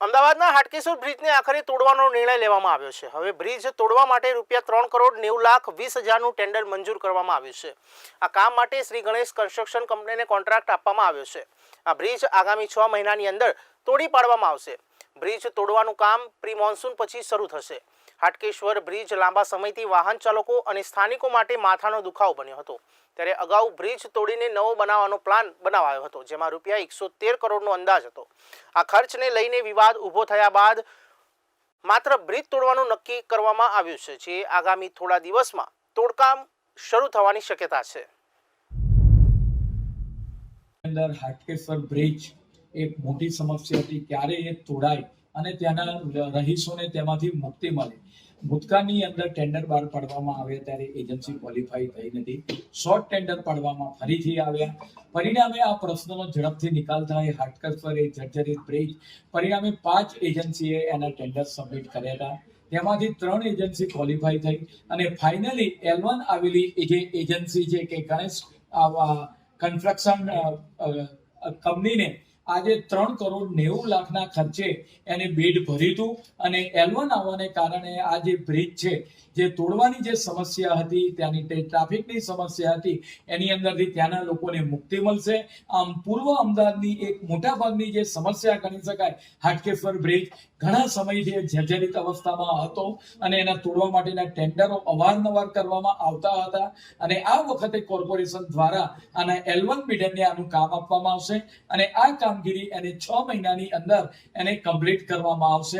અમદાવાદના હાટકેશ્વર બ્રિજને આખરે તોડવાનો નિર્ણય લેવામાં આવ્યો છે. હવે બ્રિજ તોડવા માટે રૂપિયા ત્રણ કરોડ નેવું લાખ વીસ હજારનું ટેન્ડર મંજૂર કરવામાં આવ્યું છે. આ કામ માટે શ્રી ગણેશ કન્સ્ટ્રક્શન કંપનીને કોન્ટ્રાક્ટ આપવામાં આવ્યો છે. આ બ્રિજ આગામી છ મહિનાની અંદર તોડી પાડવામાં આવશે. બ્રિજ તોડવાનું કામ પ્રી મોન્સૂન પછી શરૂ થશે. હાટકેશ્વર બ્રિજ લાંબા સમયથી વાહન ચાલકો અને સ્થાનિકો માટે માથાનો દુખાવો બન્યો હતો. ત્યારે અગાઉ બ્રિજ તોડીને નવો બનાવવાનો પ્લાન બનાવાયો હતો, જેમાં રૂપિયા એકસો તેર કરોડનો અંદાજ હતો. આ ખર્ચને લઈને વિવાદ ઊભો થયા બાદ માત્ર બ્રિજ તોડવાનું નક્કી કરવામાં આવ્યું છે, જે આગામી થોડા દિવસમાં તોડકામ શરૂ થવાની શક્યતા છે. અંદર હાટકેશ્વર બ્રિજ એક મોટી સમસ્યા હતી ક્યારે એ તોડાય અને ત્યાંના રહીશોને તેમાંથી મુક્તિ મળે. ભૂતકાળની અંદર ટેન્ડર બહાર પાડવામાં આવ્યા ત્યારે એજન્સી ક્વોલિફાઈ થઈ નથી. શોર્ટ ટેન્ડર પાડવામાં ફરીથી આવ્યા. પરિણામે આ પ્રશ્નનો ઝડપથી નિકાલ થાય. એ જર્જરિત બ્રિજ પરિણામે પાંચ એજન્સીએ એના ટેન્ડર સબમિટ કર્યા હતા. તેમાંથી ત્રણ એજન્સી ક્વોલિફાઈ થઈ અને ફાઇનલી એલવન આવેલી જે એજન્સી છે કે ગણેશ કન્સ્ટ્રક્શન કંપનીને આજે ત્રણ કરોડ નેવું લાખના ખર્ચે એને બેડ ભર્યું હતું અને એલવન આવવાને કારણે આ જે બ્રિજ છે, જે તોડવાની જે સમસ્યા હતી, ત્યાંની ટ્રાફિકની સમસ્યા હતી, એની અંદરથી ત્યાંના લોકોને મુક્તિ મળશે. આમ પૂર્વ અમદાવાદની એક મોટા ભાગની જે સમસ્યા ગણી શકાય, હાટકેશ્વર બ્રિજ ઘણા સમયથી જર્જરિત અવસ્થામાં હતો અને એના તોડવા માટેના ટેન્ડરો અવારનવાર કરવામાં આવતા હતા અને આ વખતે કોર્પોરેશન દ્વારા આના એલવન બિડરને આનું કામ આપવામાં આવશે અને આ કામગીરી એને છ મહિનાની અંદર એને કમ્પ્લીટ કરવામાં આવશે.